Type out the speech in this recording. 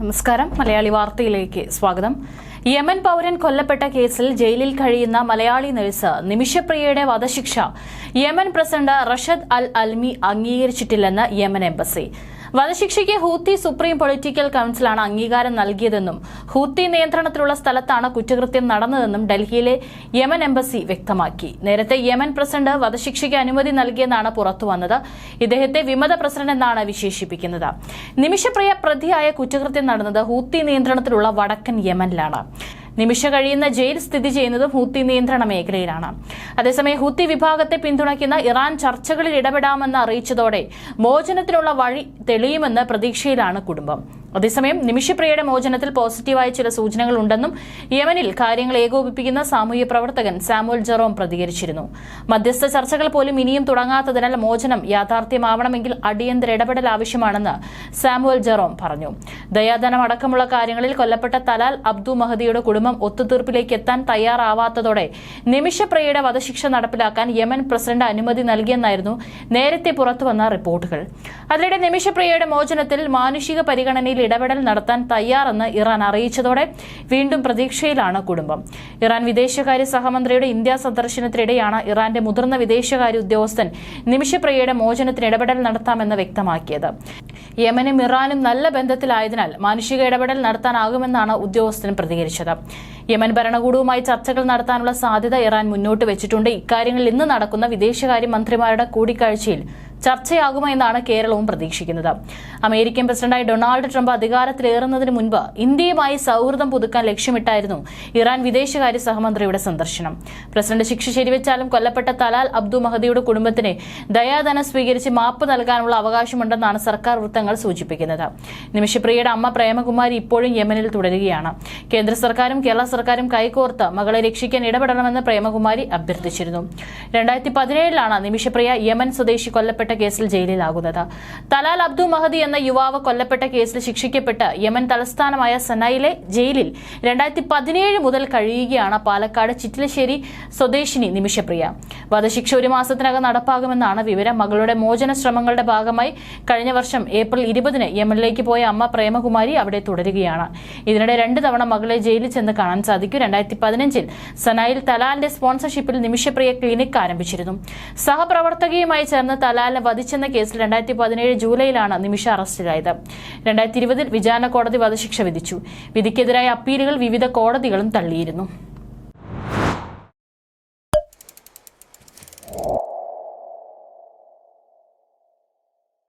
നമസ്കാരം. മലയാളി വാർത്തയിലേക്ക് സ്വാഗതം. യമൻ പൗരൻ കൊല്ലപ്പെട്ട കേസിൽ ജയിലിൽ കഴിയുന്ന മലയാളി നഴ്സ് നിമിഷപ്രിയയുടെ വധശിക്ഷ Yemen president Rashad al Alimi അംഗീകരിച്ചിട്ടില്ലെന്ന് Yemen embassy. വധശിക്ഷയ്ക്ക് ഹൂത്തി സുപ്രീം പൊളിറ്റിക്കൽ കൌൺസിലാണ് അംഗീകാരം നൽകിയതെന്നും ഹൂത്തി നിയന്ത്രണത്തിലുള്ള സ്ഥലത്താണ് കുറ്റകൃത്യം നടന്നതെന്നും ഡൽഹിയിലെ യമൻ എംബസി വ്യക്തമാക്കി. നേരത്തെ യമൻ പ്രസിഡന്റ് വധശിക്ഷയ്ക്ക് അനുമതി നൽകിയെന്നാണ് പുറത്തുവന്നത് ഇദ്ദേഹത്തെ വിമത പ്രസിഡന്റ് എന്നാണ് വിശേഷിപ്പിക്കുന്നത്. നിമിഷപ്രിയ പ്രതിയായ കുറ്റകൃത്യം നടന്നത് ഹൂത്തി നിയന്ത്രണത്തിലുള്ള വടക്കൻ യമനിലാണ്. നിമിഷ കഴിയുന്ന ജയിൽ സ്ഥിതി ചെയ്യുന്നത് ഹൂത്തി നിയന്ത്രണ മേഖലയിലാണ്. അതേസമയം ഹൂത്തി വിഭാഗത്തെ പിന്തുണയ്ക്കുന്ന ഇറാൻ ചർച്ചകളിൽ ഇടപെടാമെന്ന് അറിയിച്ചതോടെ മോചനത്തിനുള്ള വഴി തെളിയുമെന്ന് പ്രതീക്ഷയിലാണ് കുടുംബം. അതേസമയം നിമിഷപ്രിയയുടെ മോചനത്തിൽ പോസിറ്റീവായ ചില സൂചനകൾ ഉണ്ടെന്നും യമനിൽ കാര്യങ്ങൾ ഏകോപിപ്പിക്കുന്ന സാമൂഹ്യ പ്രവർത്തകൻ സാമുവൽ ജെറോം പ്രതികരിച്ചിരുന്നു. മധ്യസ്ഥ ചർച്ചകൾ പോലും ഇനിയും തുടങ്ങാത്തതിനാൽ മോചനം യാഥാർത്ഥ്യമാവണമെങ്കിൽ അടിയന്തര ഇടപെടൽ ആവശ്യമാണെന്ന് സാമുവൽ ജെറോം പറഞ്ഞു. ദയാധനം അടക്കമുള്ള കാര്യങ്ങളിൽ കൊല്ലപ്പെട്ട തലാൽ അബ്ദു മഹദിയുടെ കുടുംബം ഒത്തുതീർപ്പിലേക്ക് എത്താൻ തയ്യാറാവാത്തതോടെ നിമിഷപ്രിയയുടെ വധശിക്ഷ നടപ്പിലാക്കാൻ യമൻ പ്രസിഡന്റ് അനുമതി നൽകിയെന്നായിരുന്നു നേരത്തെ പുറത്തുവന്ന റിപ്പോർട്ടുകൾ. അതിനിടെ നിമിഷപ്രിയയുടെ മോചനത്തിൽ മാനുഷിക പരിഗണനയിൽ ഇടപെടൽ നടത്താൻ തയ്യാറെന്ന് ഇറാൻ അറിയിച്ചതോടെ വീണ്ടും പ്രതീക്ഷയിലാണ് കുടുംബം. ഇറാൻ വിദേശകാര്യ സഹമന്ത്രിയുടെ ഇന്ത്യ സന്ദർശനത്തിനിടെയാണ് ഇറാന്റെ മുതിർന്ന വിദേശകാര്യ ഉദ്യോഗസ്ഥൻ നിമിഷപ്രിയയുടെ മോചനത്തിന് ഇടപെടൽ നടത്താമെന്ന് വ്യക്തമാക്കിയത്. യമനും ഇറാനും നല്ല ബന്ധത്തിലായതിനാൽ മാനുഷിക ഇടപെടൽ നടത്താനാകുമെന്നാണ് ഉദ്യോഗസ്ഥൻ പ്രതികരിച്ചത്. യമൻ ഭരണകൂടവുമായി ചർച്ചകൾ നടത്താനുള്ള സാധ്യത ഇറാൻ മുന്നോട്ട് വെച്ചിട്ടുണ്ട്. ഇക്കാര്യങ്ങളിൽ ഇന്ന് നടക്കുന്ന വിദേശകാര്യ മന്ത്രിമാരുടെ കൂടിക്കാഴ്ചയിൽ ചർച്ചയാകുമോ എന്നാണ് കേരളവും പ്രതീക്ഷിക്കുന്നത്. അമേരിക്കൻ പ്രസിഡന്റായി ഡൊണാൾഡ് ട്രംപ് അധികാരത്തിലേറുന്നതിന് മുൻപ് ഇന്ത്യയുമായി സൗഹൃദം പുതുക്കാൻ ലക്ഷ്യമിട്ടായിരുന്നു ഇറാൻ വിദേശകാര്യ സഹമന്ത്രിയുടെ സന്ദർശനം. പ്രസിഡന്റ് ശിക്ഷ ശരിവെച്ചാലും കൊല്ലപ്പെട്ട തലാൽ അബ്ദു മഹദിയുടെ കുടുംബത്തിന് ദയാധനം സ്വീകരിച്ച് മാപ്പ് നൽകാനുള്ള അവകാശമുണ്ടെന്നാണ് സർക്കാർ വൃത്തങ്ങൾ സൂചിപ്പിക്കുന്നത്. നിമിഷപ്രിയയുടെ അമ്മ പ്രേമകുമാരി ഇപ്പോഴും യമനിൽ തുടരുകയാണ്. കേന്ദ്ര സർക്കാരും കേരള സർക്കാരും കൈകോർത്ത് മകളെ രക്ഷിക്കാൻ ഇടപെടണമെന്ന് പ്രേമകുമാരി അഭ്യർത്ഥിച്ചിരുന്നു. രണ്ടായിരത്തി പതിനേഴിലാണ് നിമിഷപ്രിയ യമൻ സ്വദേശി കൊല്ലപ്പെട്ട കേസിൽ ജയിലിലാകുന്നത്. തലാൽ അബ്ദു മഹദി എന്ന യുവാവ് കൊല്ലപ്പെട്ട കേസിൽ ശിക്ഷിക്കപ്പെട്ട് യമൻ തലസ്ഥാനമായ സനയിലെ ജയിലിൽ രണ്ടായിരത്തി പതിനേഴ് മുതൽ കഴിയുകയാണ് പാലക്കാട് ചിറ്റിലശ്ശേരി സ്വദേശിനി നിമിഷപ്രിയ. വധശിക്ഷ ഒരു മാസത്തിനകം നടപ്പാകുമെന്നാണ് വിവരം. മകളുടെ മോചന ശ്രമങ്ങളുടെ ഭാഗമായി കഴിഞ്ഞ വർഷം ഏപ്രിൽ ഇരുപതിന് യമനിലേക്ക് പോയ അമ്മ പ്രേമകുമാരി അവിടെ തുടരുകയാണ്. ഇതിനിടെ രണ്ട് തവണ മകളെ ജയിലിൽ ചെന്ന് കാണാൻ സാധിക്കും. രണ്ടായിരത്തി പതിനഞ്ചിൽ സനായിൽ തലാലിന്റെ സ്പോൺസർഷിപ്പിൽ നിമിഷപ്രിയ ക്ലിനിക് ആരംഭിച്ചിരുന്നു. സഹപ്രവർത്തകയുമായി ചേർന്ന് തലാലിനെ വധിച്ചെന്ന കേസിൽ രണ്ടായിരത്തി പതിനേഴ് ജൂലൈയിലാണ് നിമിഷ അറസ്റ്റിലായത്. രണ്ടായിരത്തി ഇരുപതിൽ വിചാരണ കോടതി വധശിക്ഷ വിധിച്ചു. വിധിക്കെതിരായ അപ്പീലുകൾ വിവിധ കോടതികളും തള്ളിയിരുന്നു.